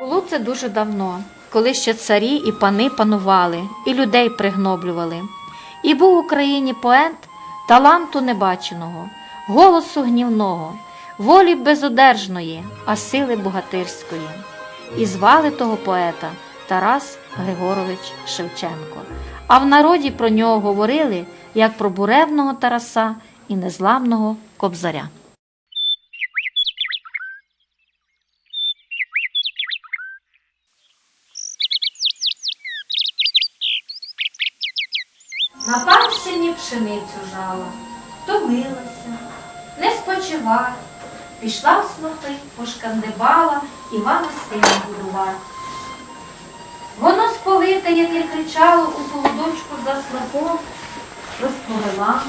Було це дуже давно, коли ще царі і пани панували, і людей пригноблювали. І був в Україні поет таланту небаченого, голосу гнівного, волі безодержної, а сили богатирської. І звали того поета Тарас Григорович Шевченко. А в народі про нього говорили як про буревного Тараса і незламного кобзаря. На панщині пшеницю жала, втомилася, не спочивать, пішла в снопи, пошкандибала Івана сина будувати. Воно сполите, яке кричало у холодочку за снопом, розповела,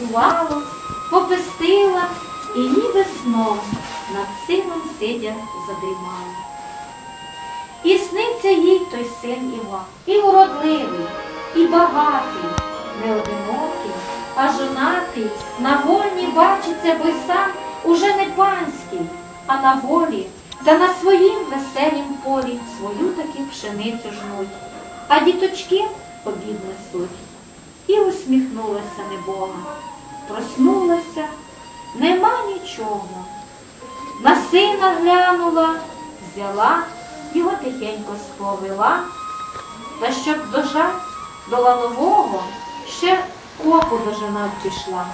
увало, попестила і ніби сном над сином сидя задрімала. І сниться їй той син Іван, і уродливий, і багатий, не одинокий, а жонатий, на вольні бачиться, бо сам уже не панський, а на волі, та на своїм веселім полі свою таки пшеницю жнуть, а діточки обід несуть. І усміхнулася небога, проснулася, нема нічого. На сина глянула, взяла, його тихенько сповела, та щоб дожать до ланового, ще копу дожина пішла.